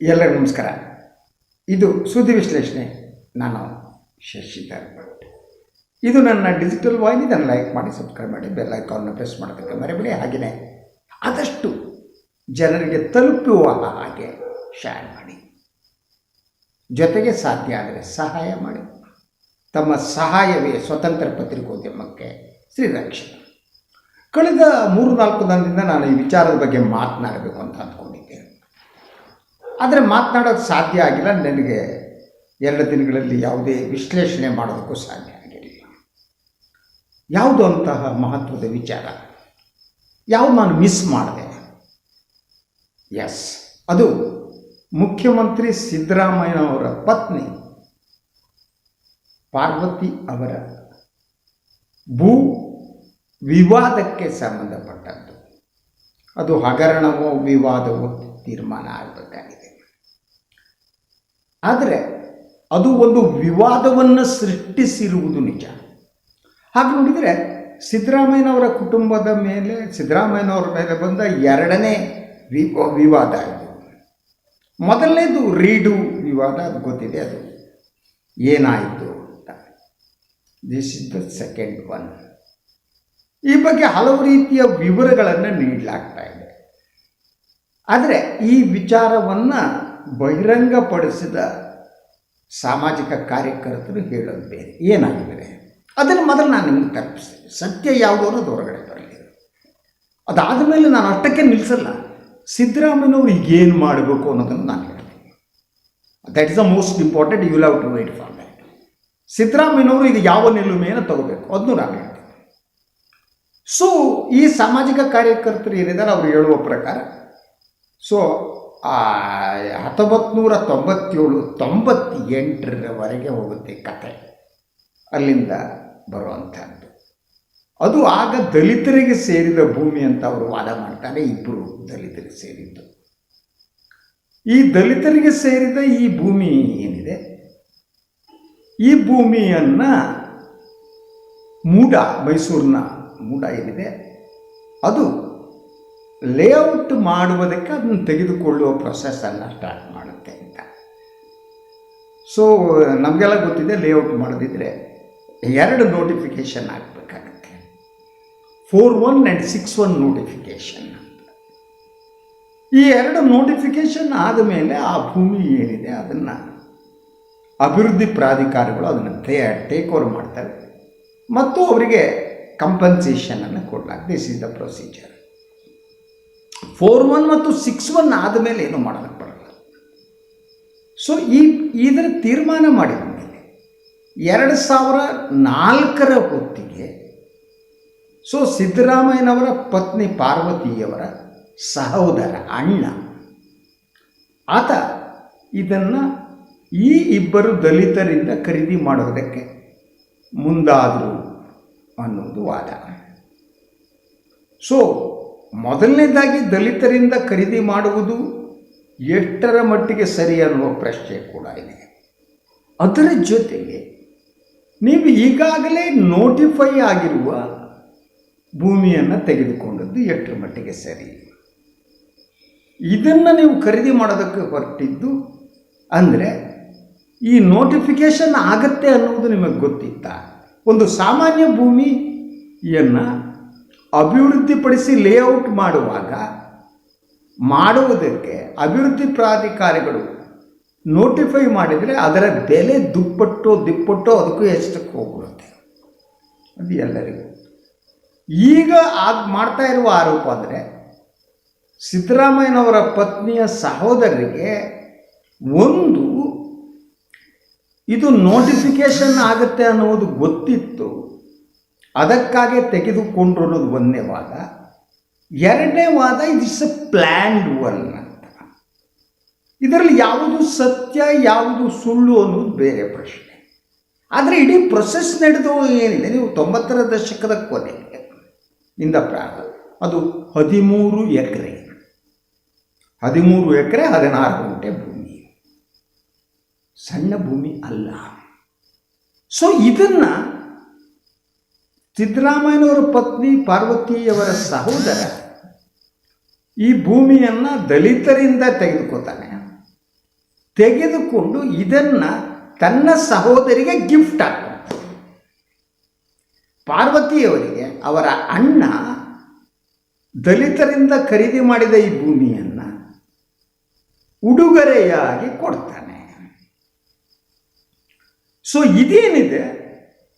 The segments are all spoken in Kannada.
ಎಲ್ಲರಿಗೂ ನಮಸ್ಕಾರ. ಇದು ಸುದ್ದಿ ವಿಶ್ಲೇಷಣೆ. ನಾನು ಶಶಿಧರ್. ಇದು ನನ್ನ ಡಿಜಿಟಲ್ ವಾಹಿನಿ. ಇದನ್ನು ಲೈಕ್ ಮಾಡಿ ಸಬ್ಸ್ಕ್ರೈಬ್ ಮಾಡಿ ಬೆಲ್ ಐಕಾನ್ನ ಪ್ರೆಸ್ ಮಾಡೋದಕ್ಕೆ ಮರೆಬೇಡಿ. ಹಾಗೆಯೇ ಆದಷ್ಟು ಜನರಿಗೆ ತಲುಪುವ ಹಾಗೆ ಶೇರ್ ಮಾಡಿ. ಜೊತೆಗೆ ಸಾಧ್ಯ ಆದರೆ ಸಹಾಯ ಮಾಡಿ. ತಮ್ಮ ಸಹಾಯವೇ ಸ್ವತಂತ್ರ ಪತ್ರಿಕೋದ್ಯಮಕ್ಕೆ ಶ್ರೀರಕ್ಷಣ ಕಳೆದ ಮೂರು ನಾಲ್ಕು ದಿನದಿಂದ ನಾನು ಈ ವಿಚಾರದ ಬಗ್ಗೆ ಮಾತನಾಡಬೇಕು ಅಂತ ಅಂದ್ಕೊಂಡಿದ್ದೆ ಆದರೆ ಮಾತನಾಡೋದು ಸಾಧ್ಯ ಆಗಿಲ್ಲ. ನನಗೆ ಎರಡು ದಿನಗಳಲ್ಲಿ ಯಾವುದೇ ವಿಶ್ಲೇಷಣೆ ಮಾಡೋದಕ್ಕೂ ಸಾಧ್ಯ ಆಗಿರಲಿಲ್ಲ ಯಾವುದು ಅಂತಹ ಮಹತ್ವದ ವಿಚಾರ? ಯಾವುದು ನಾನು ಮಿಸ್ ಮಾಡಿದೆ? ಎಸ್ ಅದು ಮುಖ್ಯಮಂತ್ರಿ ಸಿದ್ದರಾಮಯ್ಯನವರ ಪತ್ನಿ ಪಾರ್ವತಿ ಅವರ ಭೂ ವಿವಾದಕ್ಕೆ ಸಂಬಂಧಪಟ್ಟದ್ದು. ಅದು ಹಗರಣವೋ ವಿವಾದವೋ ತೀರ್ಮಾನ ಆಗಬೇಕಾಗಿದೆ. ಆದರೆ ಅದು ಒಂದು ವಿವಾದವನ್ನು ಸೃಷ್ಟಿಸಿರುವುದು ನಿಜ. ಹಾಗೆ ನೋಡಿದರೆ ಸಿದ್ದರಾಮಯ್ಯನವರ ಕುಟುಂಬದ ಮೇಲೆ, ಸಿದ್ದರಾಮಯ್ಯನವರ ಮೇಲೆ ಬಂದ ಎರಡನೇ ವಿ ವಿವಾದ ಇದು. ಮೊದಲನೇದು ರೀಡು ವಿವಾದ, ಅದು ಗೊತ್ತಿದೆ ಅದು. ಏನಾಯಿತು ಅಂತ. This is the second one ಈ ಬಗ್ಗೆ ಹಲವು ರೀತಿಯ ವಿವರಗಳನ್ನು ನೀಡಲಾಗ್ತಾ ಇದೆ. ಆದರೆ ಈ ವಿಚಾರವನ್ನು ಬಹಿರಂಗಪಡಿಸಿದ ಸಾಮಾಜಿಕ ಕಾರ್ಯಕರ್ತರು ಹೇಳೋದು ಬೇರೆ ಏನಾಗಿದೆ? ಅದನ್ನು ಮೊದಲು ನಾನು ನಿಮಗೆ ತಲುಪಿಸ್ತೇನೆ. ಸತ್ಯ ಯಾವುದು ಅನ್ನೋದು ಹೊರಗಡೆ ಬರಲಿ. ಅದಾದ ಮೇಲೆ ನಾನು ಅಷ್ಟಕ್ಕೆ ನಿಲ್ಲಿಸಲ್ಲ ಸಿದ್ದರಾಮಯ್ಯನವರು ಈಗೇನು ಮಾಡಬೇಕು ಅನ್ನೋದನ್ನು ನಾನು ಹೇಳ್ತೀನಿ. That is the most important you love to wait for that ಸಿದ್ದರಾಮಯ್ಯನವರು ಈಗ ಯಾವ ನಿಲುಮೆಯನ್ನು ತಗೋಬೇಕು ಅದನ್ನು ನಾನು ಹೇಳ್ತೀನಿ. ಸೊ ಈ ಸಾಮಾಜಿಕ ಕಾರ್ಯಕರ್ತರು ಏನಿದ್ದಾರೆ, ಅವರು ಹೇಳುವ ಪ್ರಕಾರ ಸೊ ಹತ್ತೊಂಬತ್ತು ನೂರ ತೊಂಬತ್ತೇಳು ತೊಂಬತ್ತೆಂಟರವರೆಗೆ ಹೋಗುತ್ತೆ ಕತೆ. ಅಲ್ಲಿಂದ ಬರುವಂಥದ್ದು. ಅದು ಆಗ ದಲಿತರಿಗೆ ಸೇರಿದ ಭೂಮಿ ಅಂತ ಅವರು ವಾದ ಮಾಡ್ತಾರೆ ಇಬ್ಬರು ದಲಿತರಿಗೆ ಸೇರಿದ್ದು. ಈ ದಲಿತರಿಗೆ ಸೇರಿದ ಈ ಭೂಮಿ ಏನಿದೆ? ಈ ಭೂಮಿಯನ್ನು ಮೂಡ, ಮೈಸೂರಿನ ಮೂಡ ಏನಿದೆ? ಅದು ಲೇಔಟ್ ಮಾಡುವುದಕ್ಕೆ ಅದನ್ನು ತೆಗೆದುಕೊಳ್ಳುವ ಪ್ರೊಸೆಸ್ಸನ್ನು ಸ್ಟಾರ್ಟ್ ಮಾಡುತ್ತೆ ಅಂತ. ಸೊ ನಮಗೆಲ್ಲ ಗೊತ್ತಿದೆ ಲೇಔಟ್ ಮಾಡದಿದ್ದರೆ ಎರಡು notification ಆಗಬೇಕಾಗುತ್ತೆ. Four one and six one notification ಈ ಎರಡು ನೋಟಿಫಿಕೇಷನ್ ಆದಮೇಲೆ ಆ ಭೂಮಿ ಏನಿದೆ ಅದನ್ನು ಅಭಿವೃದ್ಧಿ ಪ್ರಾಧಿಕಾರಗಳು ಅದನ್ನು ಟೇ ಟೇಕ್ ಓವರ್ ಮಾಡ್ತವೆ. ಮತ್ತು ಅವರಿಗೆ ಕಂಪನ್ಸೇಷನನ್ನು ಕೊಡಲಾಗ್ತದೆ this is the procedure four one ಮತ್ತು ಸಿಕ್ಸ್ ಒನ್ ಆದಮೇಲೆ ಏನು ಮಾಡೋದಕ್ಕೆ ಬರಲ್ಲ. ಸೊ ಈ, ಇದರ ತೀರ್ಮಾನ ಮಾಡಿದ ಮೇಲೆ ಎರಡು ಸಾವಿರ ನಾಲ್ಕರ ಹೊತ್ತಿಗೆ ಸೊ ಸಿದ್ದರಾಮಯ್ಯನವರ ಪತ್ನಿ ಪಾರ್ವತಿಯವರ ಸಹೋದರ ಅಣ್ಣ, ಆತ ಇದನ್ನು ಈ ಇಬ್ಬರು ದಲಿತರಿಂದ ಖರೀದಿ ಮಾಡೋದಕ್ಕೆ ಮುಂದಾದರು ಅನ್ನೋದು ವಾದ. ಸೊ ಮೊದಲನೇದಾಗಿ ದಲಿತರಿಂದ ಖರೀದಿ ಮಾಡುವುದು ಎಷ್ಟರ ಮಟ್ಟಿಗೆ ಸರಿ ಅನ್ನುವ ಪ್ರಶ್ನೆ ಕೂಡ ಇದೆ. ಅದರ ಜೊತೆಗೆ ನೀವು ಈಗಾಗಲೇ ನೋಟಿಫೈ ಆಗಿರುವ ಭೂಮಿಯನ್ನು ತೆಗೆದುಕೊಂಡದ್ದು ಎಷ್ಟರ ಮಟ್ಟಿಗೆ ಸರಿ. ಇದನ್ನು ನೀವು ಖರೀದಿ ಮಾಡೋದಕ್ಕೆ ಹೊರಟಿದ್ದು ಅಂದರೆ ಈ ನೋಟಿಫಿಕೇಷನ್ ಆಗತ್ತೆ ಅನ್ನುವುದು ನಿಮಗೆ ಗೊತ್ತಿತ್ತ? ಒಂದು ಸಾಮಾನ್ಯ ಭೂಮಿಯನ್ನು ಅಭಿವೃದ್ಧಿಪಡಿಸಿ ಲೇಔಟ್ ಮಾಡುವಾಗ ಮಾಡುವುದಕ್ಕೆ ಅಭಿವೃದ್ಧಿ ಪ್ರಾಧಿಕಾರಿಗಳು ನೋಟಿಫೈ ಮಾಡಿದರೆ ಅದರ ಬೆಲೆ ದುಪ್ಪಟ್ಟು ದಿಪ್ಪಟ್ಟು ಅದಕ್ಕೂ ಎಷ್ಟಕ್ಕೆ ಹೋಗ್ಬಿಡುತ್ತೆ ಅದು ಎಲ್ಲರಿಗೂ. ಈಗ ಆಗ ಮಾಡ್ತಾ ಇರುವ ಆರೋಪ ಅಂದರೆ ಸಿದ್ದರಾಮಯ್ಯನವರ ಪತ್ನಿಯ ಸಹೋದರರಿಗೆ ಒಂದು ಇದು ನೋಟಿಫಿಕೇಷನ್ ಆಗುತ್ತೆ ಅನ್ನೋದು ಗೊತ್ತಿತ್ತು. ಅದಕ್ಕಾಗಿ ತೆಗೆದುಕೊಂಡಿರೋದು ಒಂದನೇ ವಾದ ಎರಡನೇ ವಾದ ಇದಿಸ್ ಅ ಪ್ಲ್ಯಾಂಡ್ ಒನ್ ಅಂತ. ಇದರಲ್ಲಿ ಯಾವುದು ಸತ್ಯ, ಯಾವುದು ಸುಳ್ಳು ಅನ್ನೋದು ಬೇರೆ ಪ್ರಶ್ನೆ. ಆದರೆ ಇಡೀ ಪ್ರೊಸೆಸ್ ನಡೆದು ಏನಿದೆ? ನೀವು ತೊಂಬತ್ತರ ದಶಕದ ಕೊನೆಗೆ ಇಂದ ಪ್ರಾರಂಭ. ಅದು ಹದಿಮೂರು ಎಕರೆ. ಹದಿಮೂರು ಎಕರೆ, ಹದಿನಾರು ಗಂಟೆ ಭೂಮಿ. ಸಣ್ಣ ಭೂಮಿ ಅಲ್ಲ. ಸೊ ಇದನ್ನು ಸಿದ್ದರಾಮಯ್ಯನವರ ಪತ್ನಿ ಪಾರ್ವತಿಯವರ ಸಹೋದರ ಈ ಭೂಮಿಯನ್ನು ದಲಿತರಿಂದ ತೆಗೆದುಕೋತಾನೆ ತೆಗೆದುಕೊಂಡು ಇದನ್ನು ತನ್ನ ಸಹೋದರಿಗೆ ಗಿಫ್ಟ್ ಹಾಕ್ತಾನೆ ಪಾರ್ವತಿಯವರಿಗೆ ಅವರ ಅಣ್ಣ ದಲಿತರಿಂದ ಖರೀದಿ ಮಾಡಿದ ಈ ಭೂಮಿಯನ್ನು ಉಡುಗೊರೆಯಾಗಿ ಕೊಡ್ತಾನೆ. ಸೊ ಇದೇನಿದೆ?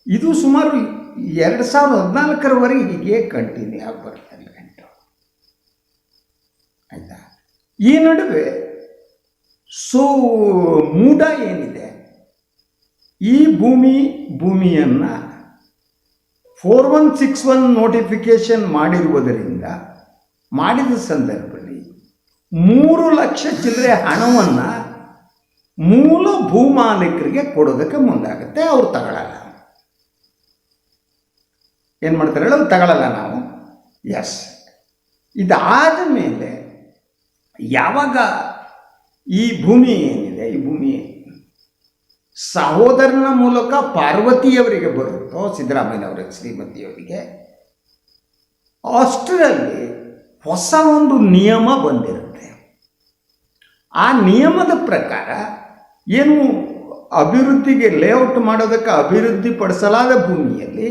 ಇದು ಸುಮಾರು ಎರಡು ಸಾವಿರದ ಹದಿನಾಲ್ಕರವರೆಗೆ ಹೀಗೆ ಕಂಟಿನ್ಯೂ ಆಗಿ ಬರ್ತಾನೆ ಗಂಟು. ಆಯಿತಾ? ಈ ನಡುವೆ ಸೊ, ಮೂಡ ಏನಿದೆ? ಈ ಭೂಮಿ ಭೂಮಿಯನ್ನು four one six one notification ಮಾಡಿರುವುದರಿಂದ, ಮಾಡಿದ ಸಂದರ್ಭದಲ್ಲಿ ಮೂರು ಲಕ್ಷ ಚಿಲ್ಲರೆ ಹಣವನ್ನು ಮೂಲ ಭೂಮಾಲೀಕರಿಗೆ ಕೊಡೋದಕ್ಕೆ ಮುಂದಾಗುತ್ತೆ, ಅವ್ರು ತಗೊಳ್ಳಲ್ಲ ಏನು ಮಾಡ್ತಾರೆ? ಹೇಳೋದು ತಗೊಳ್ಳಲ್ಲ ನಾವು. ಎಸ್ ಇದಾದ ಮೇಲೆ ಯಾವಾಗ ಈ ಭೂಮಿ ಏನಿದೆ, ಈ ಭೂಮಿ ಸಹೋದರನ ಮೂಲಕ ಪಾರ್ವತಿಯವರಿಗೆ ಬರುತ್ತೋ, ಸಿದ್ದರಾಮಯ್ಯನವರಿಗೆ, ಶ್ರೀಮತಿಯವರಿಗೆ ಅಷ್ಟರಲ್ಲಿ ಹೊಸ ಒಂದು ನಿಯಮ ಬಂದಿರುತ್ತೆ. ಆ ನಿಯಮದ ಪ್ರಕಾರ ಏನು ಅಭಿವೃದ್ಧಿಗೆ ಲೇಔಟ್ ಮಾಡೋದಕ್ಕೆ ಅಭಿವೃದ್ಧಿಪಡಿಸಲಾದ ಭೂಮಿಯಲ್ಲಿ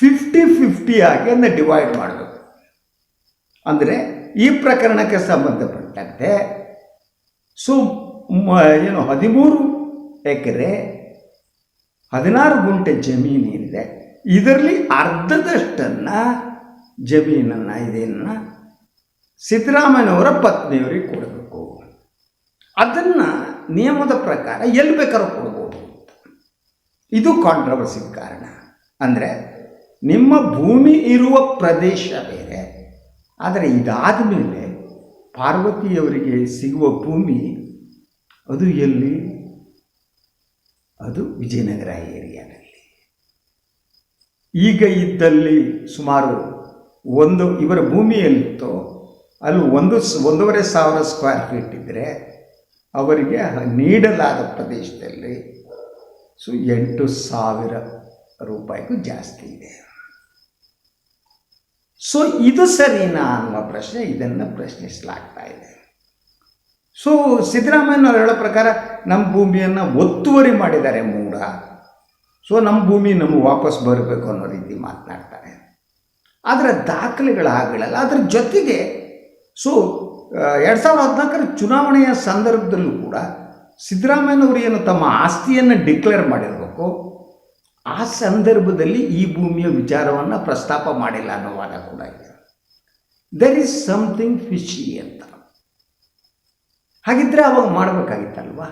ಫಿಫ್ಟಿ ಫಿಫ್ಟಿ ಆಗಿ ಅದನ್ನು ಡಿವೈಡ್ ಮಾಡಬೇಕು. ಅಂದರೆ ಈ ಪ್ರಕರಣಕ್ಕೆ ಸಂಬಂಧಪಟ್ಟಂತೆ ಸೊ ಏನು, ಹದಿಮೂರು ಎಕರೆ, ಹದಿನಾರು ಗುಂಟೆ ಜಮೀನು ಏನಿದೆ, ಇದರಲ್ಲಿ ಅರ್ಧದಷ್ಟನ್ನು ಜಮೀನನ್ನು, ಇದನ್ನು ಸಿದ್ದರಾಮಯ್ಯನವರ ಪತ್ನಿಯವರಿಗೆ ಕೊಡಬೇಕು. ಅದನ್ನು ನಿಯಮದ ಪ್ರಕಾರ ಎಲ್ಲಿ ಬೇಕಾದ್ರೂ ಕೊಡ್ಬೋದು ಇದು ಕಾಂಟ್ರವರ್ಸಿ ಕಾರಣ. ಅಂದರೆ ನಿಮ್ಮ ಭೂಮಿ ಇರುವ ಪ್ರದೇಶ ಬೇರೆ. ಆದರೆ ಇದಾದ ಮೇಲೆ ಪಾರ್ವತಿಯವರಿಗೆ ಸಿಗುವ ಭೂಮಿ ಅದು ಎಲ್ಲಿ? ಅದು ವಿಜಯನಗರ ಏರಿಯಾದಲ್ಲಿ. ಈಗ ಇದ್ದಲ್ಲಿ ಸುಮಾರು ಒಂದು, ಇವರ ಭೂಮಿಯಲ್ಲಿತ್ತು ಅಲ್ಲಿ ಒಂದು ಒಂದೂವರೆ ಸಾವಿರ ಸ್ಕ್ವೇರ್ ಫೀಟ್ ಇದ್ದರೆ ಅವರಿಗೆ ನೀಡಲಾದ ಪ್ರದೇಶದಲ್ಲಿ ಸೊ ಎಂಟು ಸಾವಿರ ರೂಪಾಯಿಗೂ ಜಾಸ್ತಿ ಇದೆ. ಸೊ ಇದು ಸರಿನಾ ಅನ್ನುವ ಪ್ರಶ್ನೆ ಇದನ್ನು ಪ್ರಶ್ನಿಸಲಾಗ್ತಾ ಇದೆ. ಸೊ ಸಿದ್ದರಾಮಯ್ಯನವ್ರು ಹೇಳೋ ಪ್ರಕಾರ ನಮ್ಮ ಭೂಮಿಯನ್ನು ಒತ್ತುವರಿ ಮಾಡಿದ್ದಾರೆ ಮೂಡ ಸೊ ನಮ್ಮ ಭೂಮಿ ನಮಗೆ ವಾಪಸ್ ಬರಬೇಕು ಅನ್ನೋ ರೀತಿ ಮಾತನಾಡ್ತಾರೆ. ಆದರೆ ದಾಖಲೆಗಳು ಅದರ ಜೊತೆಗೆ ಸೊ ಎರಡು ಸಾವಿರದ ಹದಿನಾಲ್ಕರ ಚುನಾವಣೆಯ ಸಂದರ್ಭದಲ್ಲೂ ಕೂಡ ಸಿದ್ದರಾಮಯ್ಯನವರು ಏನು ತಮ್ಮ ಆಸ್ತಿಯನ್ನು ಡಿಕ್ಲೇರ್ ಮಾಡಿರಬೇಕು ಆ ಸಂದರ್ಭದಲ್ಲಿ ಈ ಭೂಮಿಯ ವಿಚಾರವನ್ನು ಪ್ರಸ್ತಾಪ ಮಾಡಿಲ್ಲ ಅನ್ನೋ ವಾದ ಕೂಡ ಇದೆ. ದರ್ ಈಸ್ ಸಮಥಿಂಗ್ ಫಿಶಿ ಅಂತ. ಹಾಗಿದ್ರೆ ಅವಾಗ ಮಾಡಬೇಕಾಗಿತ್ತಲ್ವಾ?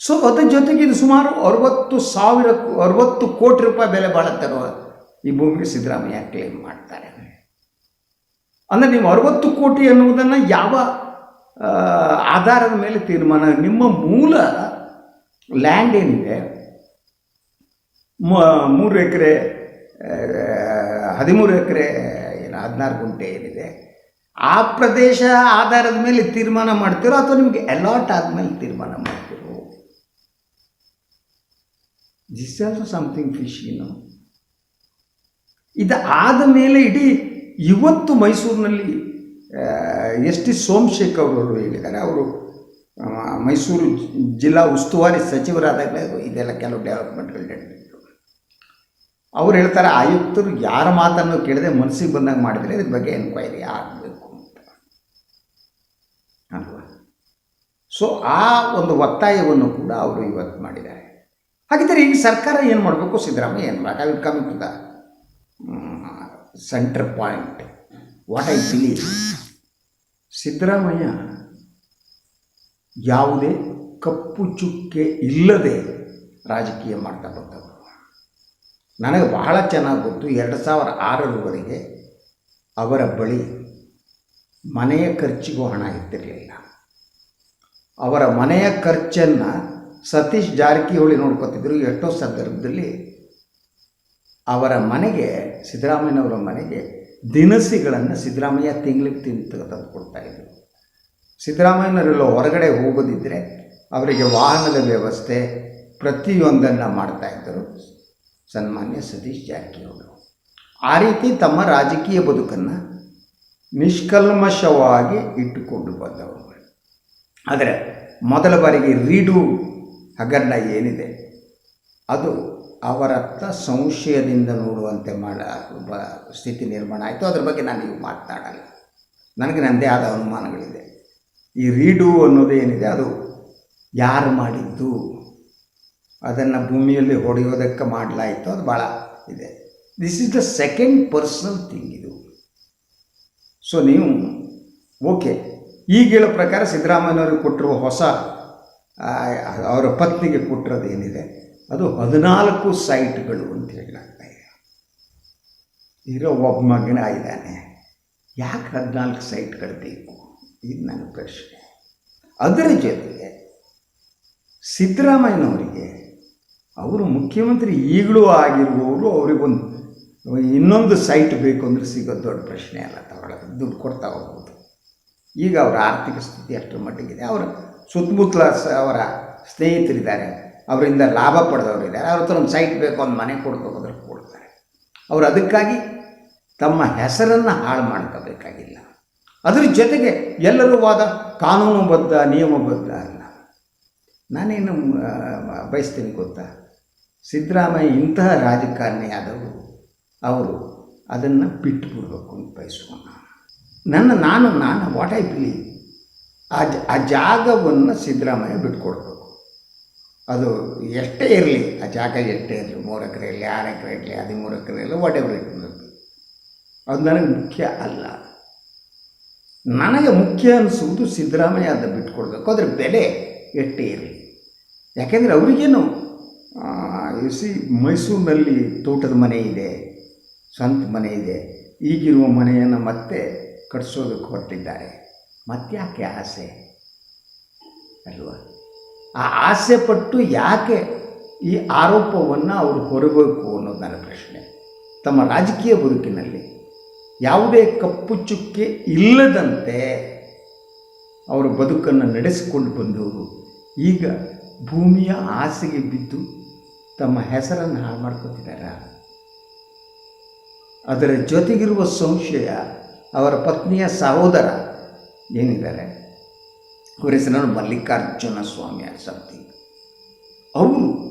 ಸೊ ಅದ್ರ ಜೊತೆಗೆ ಇದು ಸುಮಾರು ಅರವತ್ತು ಸಾವಿರ, ಅರವತ್ತು ಕೋಟಿ ರೂಪಾಯಿ ಬೆಲೆ ಬಾಳುತ್ತೆ ಈ ಭೂಮಿಗೆ ಸಿದ್ದರಾಮಯ್ಯ ಕ್ಲೇಮ್ ಮಾಡ್ತಾರೆ. ಅಂದರೆ ನೀವು ಅರವತ್ತು ಕೋಟಿ ಅನ್ನುವುದನ್ನು ಯಾವ ಆಧಾರದ ಮೇಲೆ ತೀರ್ಮಾನ, ನಿಮ್ಮ ಮೂಲ ಲ್ಯಾಂಡ್ ಏನಿದೆ ಮೂರು ಎಕರೆ ಹದಿಮೂರು ಎಕರೆ, ಏನು ಹದಿನಾರು ಗುಂಟೆ ಏನಿದೆ, ಆ ಪ್ರದೇಶ ಆಧಾರದ ಮೇಲೆ ತೀರ್ಮಾನ ಮಾಡ್ತಿರೋ ಅಥವಾ ನಿಮಗೆ ಅಲಾಟ್ ಆದಮೇಲೆ ತೀರ್ಮಾನ ಮಾಡ್ತಿರೋ? ದಿಸ್ ಆಲ್ಸೋ ಸಮಥಿಂಗ್ ಫಿಶ್ ಏನು ಇದು ಆದ ಮೇಲೆ ಇಡೀ ಇವತ್ತು ಮೈಸೂರಿನಲ್ಲಿ ಎಸ್ ಟಿ ಸೋಮಶೇಖರ್ ಅವರು ಹೇಳಿದ್ದಾರೆ. ಅವರು ಮೈಸೂರು ಜಿಲ್ಲಾ ಉಸ್ತುವಾರಿ ಸಚಿವರಾದಾಗಲೇ ಇದೆಲ್ಲ ಕೆಲವು ಡೆವಲಪ್ಮೆಂಟ್ಗಳು ನಡೆದಿತ್ತು ಅವ್ರು ಹೇಳ್ತಾರೆ, ಆಯುಕ್ತರು ಯಾರ ಮಾತನ್ನು ಕೇಳದೆ ಮನಸ್ಸಿಗೆ ಬಂದಂಗೆ ಮಾಡಿದರೆ ಇದ್ರ ಬಗ್ಗೆ ಎನ್ಕ್ವೈರಿ ಆಗಬೇಕು ಅಂತ. ಅಲ್ವಾ? ಸೊ ಆ ಒಂದು ಒತ್ತಾಯವನ್ನು ಕೂಡ ಅವರು ಇವತ್ತು ಮಾಡಿದ್ದಾರೆ. ಹಾಗಿದ್ದರೆ ಈಗ ಸರ್ಕಾರ ಏನು ಮಾಡಬೇಕು? ಸಿದ್ದರಾಮಯ್ಯ ಏನು ಮಾಡಬೇಕು? I coming to the centre point what I believe Siddaramaiah ಯಾವುದೇ ಕಪ್ಪು ಚುಕ್ಕೆ ಇಲ್ಲದೆ ರಾಜಕೀಯ ಮಾಡ್ತಾ ಬಂದವರು. ನನಗೆ ಬಹಳ ಚೆನ್ನಾಗಿ ಗೊತ್ತು ಎರಡು ಸಾವಿರ ಆರರವರೆಗೆ ಅವರ ಬಳಿ ಮನೆಯ ಖರ್ಚಿಗೂ ಹಣ ಇರ್ತಿರಲಿಲ್ಲ ಅವರ ಮನೆಯ ಖರ್ಚನ್ನು ಸತೀಶ್ ಜಾರಕಿಹೊಳಿ ನೋಡ್ಕೊತಿದ್ರು. ಎಷ್ಟೋ ಸಂದರ್ಭದಲ್ಲಿ ಅವರ ಮನೆಗೆ, ಸಿದ್ದರಾಮಯ್ಯನವರ ಮನೆಗೆ ದಿನಸಿಗಳನ್ನು ಸಿದ್ದರಾಮಯ್ಯ ತಿಂಗಳಿಗೆ ತಿಂದು ತಂದು ಕೊಡ್ತಾಯಿದ್ರು ಸಿದ್ದರಾಮಯ್ಯನವರೆಲ್ಲ ಹೊರಗಡೆ ಹೋಗೋದಿದ್ದರೆ ಅವರಿಗೆ ವಾಹನದ ವ್ಯವಸ್ಥೆ ಪ್ರತಿಯೊಂದನ್ನು ಮಾಡ್ತಾಯಿದ್ದರು ಸನ್ಮಾನ್ಯ ಸತೀಶ್ ಜಾರಕಿಹೊಳಿ ಆ ರೀತಿ ತಮ್ಮ ರಾಜಕೀಯ ಬದುಕನ್ನು ನಿಷ್ಕಲ್ಮಶವಾಗಿ ಇಟ್ಟುಕೊಂಡು ಬಂದವರು. ಆದರೆ ಮೊದಲ ಬಾರಿಗೆ ರೀಡು ಹಗರಣ ಏನಿದೆ? ಅದು ಅವರತ್ತ ಸಂಶಯದಿಂದ ನೋಡುವಂತೆ ಮಾಡ ಸ್ಥಿತಿ ನಿರ್ಮಾಣ ಆಯಿತು. ಅದ್ರ ಬಗ್ಗೆ ನಾನು ಈಗ ಮಾತನಾಡಲ್ಲ. ನನಗೆ ನನ್ನದೇ ಆದ ಅನುಮಾನಗಳಿದೆ. ಈ ರೀಡು ಅನ್ನೋದು ಏನಿದೆ? ಅದು ಯಾರು ಮಾಡಿದ್ದು? ಅದನ್ನು ಭೂಮಿಯಲ್ಲಿ ಹೊಡೆಯೋದಕ್ಕೆ ಮಾಡಲಾಯಿತು. ಅದು ಭಾಳ ಇದೆ. This is the second personal thing ಇದು. ಸೊ ನೀವು ಓಕೆ ಈಗ ಹೇಳೋ ಪ್ರಕಾರ ಸಿದ್ದರಾಮಯ್ಯನವ್ರಿಗೆ ಕೊಟ್ಟಿರುವ ಹೊಸ ಅವರ ಪತ್ನಿಗೆ ಕೊಟ್ಟಿರೋದು ಏನಿದೆ? ಅದು ಹದಿನಾಲ್ಕು ಸೈಟ್ಗಳು ಅಂತ ಹೇಳಲಾಗ್ತಾ ಇದೆ. ಇರೋ ಒಬ್ಬ ಮಗನ ಇದ್ದಾನೆ. ಯಾಕೆ ಹದಿನಾಲ್ಕು ಸೈಟ್ಗಳು ಬೇಕು? ಇದು ನನ್ನ ಪ್ರಶ್ನೆ. ಅದರ ಜೊತೆಗೆ ಸಿದ್ದರಾಮಯ್ಯನವರಿಗೆ ಅವರು ಮುಖ್ಯಮಂತ್ರಿ ಈಗಲೂ ಆಗಿರುವವರು ಅವರಿಗೊಂದು ಇನ್ನೊಂದು ಸೈಟ್ ಬೇಕು ಅಂದರೆ ಸಿಗೋದು ದೊಡ್ಡ ಪ್ರಶ್ನೆ ಅಲ್ಲ, ತಗೊಳ್ಳೋದು, ದುಡ್ಡು ಕೊಡ್ತಾ ಹೋಗ್ಬೋದು. ಈಗ ಅವರ ಆರ್ಥಿಕ ಸ್ಥಿತಿ ಅಷ್ಟರ ಮಟ್ಟಿಗಿದೆ. ಅವರ ಸುತ್ತಮುತ್ತಲ ಅವರ ಸ್ನೇಹಿತರಿದ್ದಾರೆ, ಅವರಿಂದ ಲಾಭ ಪಡೆದವರಿದ್ದಾರೆ, ಅವ್ರ ಹತ್ರ ಒಂದು ಸೈಟ್ ಬೇಕು, ಒಂದು ಮನೆ ಕೊಡ್ಕೋದ್ರೆ ಕೊಡ್ತಾರೆ. ಅವರು ಅದಕ್ಕಾಗಿ ತಮ್ಮ ಹೆಸರನ್ನು ಹಾಳು ಮಾಡ್ಕೋಬೇಕಾಗಿಲ್ಲ. ಅದರ ಜೊತೆಗೆ ಎಲ್ಲರೂ ವಾದ, ಕಾನೂನುಬದ್ಧ, ನಿಯಮಬದ್ಧ ಅಲ್ಲ. ನಾನೇನು ಬಯಸ್ತೀನಿ ಗೊತ್ತಾ? ಸಿದ್ದರಾಮಯ್ಯ ಇಂತಹ ರಾಜಕಾರಣಿಯಾದವರು, ಅವರು ಅದನ್ನು ಬಿಟ್ಟು ಬಿಡಬೇಕು ಅಂತ ಬಯಸೋಣ ನನ್ನ, ನಾನು ನಾನು ವಾಟ್ ಐ ಬಿಲೀವ್ ಆ ಜ, ಆ ಜಾಗವನ್ನು ಸಿದ್ದರಾಮಯ್ಯ ಬಿಟ್ಕೊಡ್ಬೇಕು ಅದು ಎಷ್ಟೇ ಇರಲಿ, ಆ ಜಾಗ ಎಷ್ಟೇ ಇರಲಿ, ಮೂರು ಎಕರೆ ಇರಲಿ, ಆರು ಎಕರೆ ಇರಲಿ, ಹದಿಮೂರು ಎಕರೆ ಇರಲಿ ವಾಟ್ ಎವರ್ ಇಟ್ ಅದು ನನಗೆ ಮುಖ್ಯ ಅಲ್ಲ. ನನಗೆ ಮುಖ್ಯ ಅನಿಸುವುದು ಸಿದ್ದರಾಮಯ್ಯ ಅದನ್ನು ಬಿಟ್ಕೊಡ್ಬೇಕು ಅದರ ಬೆಲೆ ಎಷ್ಟೇ ಇರಲಿ. ಯಾಕೆಂದರೆ ಅವರಿಗೇನು ಸಿ ಮೈಸೂರಿನಲ್ಲಿ ತೋಟದ ಮನೆ ಇದೆ ಸ್ವಂತ ಮನೆ ಇದೆ. ಈಗಿರುವ ಮನೆಯನ್ನು ಮತ್ತೆ ಕಟ್ಸೋದಕ್ಕೆ ಹೊರಟಿದ್ದಾರೆ. ಮತ್ತ್ಯಾಕೆ ಆಸೆ? ಅಲ್ವಾ? ಆ ಆಸೆ ಪಟ್ಟು ಯಾಕೆ ಈ ಆರೋಪವನ್ನು ಅವರು ಹೊರಬೇಕು ಅನ್ನೋದು ನನ್ನ ಪ್ರಶ್ನೆ. ತಮ್ಮ ರಾಜಕೀಯ ಬದುಕಿನಲ್ಲಿ ಯಾವುದೇ ಕಪ್ಪು ಚುಕ್ಕೆ ಇಲ್ಲದಂತೆ ಅವರ ಬದುಕನ್ನು ನಡೆಸಿಕೊಂಡು ಬಂದವರು ಈಗ ಭೂಮಿಯ ಆಸೆಗೆ ಬಿದ್ದು ತಮ್ಮ ಹೆಸರನ್ನು ಹಾಳು ಮಾಡ್ಕೋತಿದ್ದಾರ? ಅದರ ಜೊತೆಗಿರುವ ಸಂಶಯ ಅವರ ಪತ್ನಿಯ ಸಹೋದರ ಏನಿದ್ದಾರೆ? ಅವರ ಹೆಸರನ್ನು ಮಲ್ಲಿಕಾರ್ಜುನ ಸ್ವಾಮಿ ಸಮಥಿಂಗ್ ಅವರು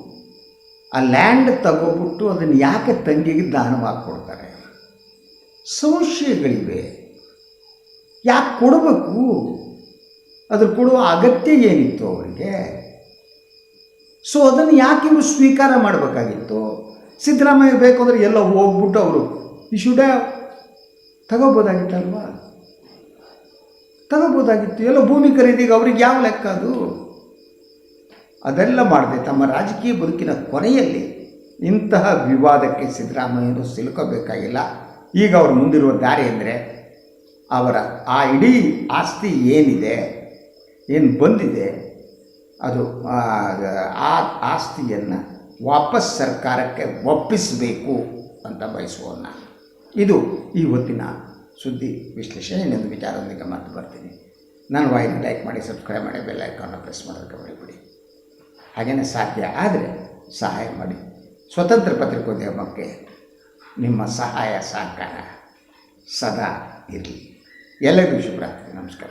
ಆ ಲ್ಯಾಂಡ್ ತಗೋಬಿಟ್ಟು ಅದನ್ನು ಯಾಕೆ ತಂಗಿಗೆ ದಾನವಾಗಿ ಕೊಡ್ತಾರೆ ಸಂಶಯಗಳಿವೆ. ಯಾಕೆ ಕೊಡಬೇಕು? ಅದ್ರ ಕೊಡುವ ಅಗತ್ಯ ಏನಿತ್ತು ಅವರಿಗೆ? ಸೊ ಅದನ್ನು ಯಾಕೆ ಇವರು ಸ್ವೀಕಾರ ಮಾಡಬೇಕಾಗಿತ್ತು? ಸಿದ್ದರಾಮಯ್ಯ ಬೇಕು ಅಂದರೆ ಎಲ್ಲ ಹೋಗ್ಬಿಟ್ಟು ಅವರು ಈ ಶುಡ ತಗೋಬೋದಾಗಿತ್ತಲ್ವಾ? ತಗೋಬೋದಾಗಿತ್ತು. ಎಲ್ಲ ಭೂಮಿ ಖರೀದಿಗೆ ಅವ್ರಿಗೆ ಯಾವ ಲೆಕ್ಕ ಅದು? ಅದೆಲ್ಲ ಮಾಡದೆ. ತಮ್ಮ ರಾಜಕೀಯ ಬದುಕಿನ ಕೊನೆಯಲ್ಲಿ ಇಂತಹ ವಿವಾದಕ್ಕೆ ಸಿದ್ದರಾಮಯ್ಯರು ಸಿಲುಕಬೇಕಾಗಿಲ್ಲ. ಈಗ ಅವರು ಮುಂದಿರುವ ದಾರಿ ಅಂದರೆ ಅವರ ಆ ಇಡೀ ಆಸ್ತಿ ಏನಿದೆ, ಏನು ಬಂದಿದೆ ಅದು, ಆ ಆಸ್ತಿಯನ್ನು ವಾಪಸ್ ಸರ್ಕಾರಕ್ಕೆ ಒಪ್ಪಿಸಬೇಕು ಅಂತ ಬಯಸುವ ಇದು ಈ ಹೊತ್ತಿನ ಸುದ್ದಿ ವಿಶ್ಲೇಷಣೆ. ಇನ್ನೊಂದು ವಿಚಾರದೊಂದಿಗೆ ಮಾತು ಬರ್ತೀನಿ. ನಾನು ವಾಹಿನಿ ಲೈಕ್ ಮಾಡಿ, ಸಬ್ಸ್ಕ್ರೈಬ್ ಮಾಡಿ, ಬೆಲ್ ಐಕಾನ್ನ ಪ್ರೆಸ್ ಮಾಡೋದಕ್ಕೆ ಮಾಡಿಬಿಡಿ ಹಾಗೆಯೇ ಸಾಧ್ಯ ಆದರೆ ಸಹಾಯ ಮಾಡಿ. ಸ್ವತಂತ್ರ ಪತ್ರಿಕೋದ್ಯಮಕ್ಕೆ ನಿಮ್ಮ ಸಹಾಯ ಸಹಕಾರ ಸದಾ ಇರಲಿ. ಎಲ್ಲರಿಗೂ ಶುಭರಾತ್ರಿ. ನಮಸ್ಕಾರ.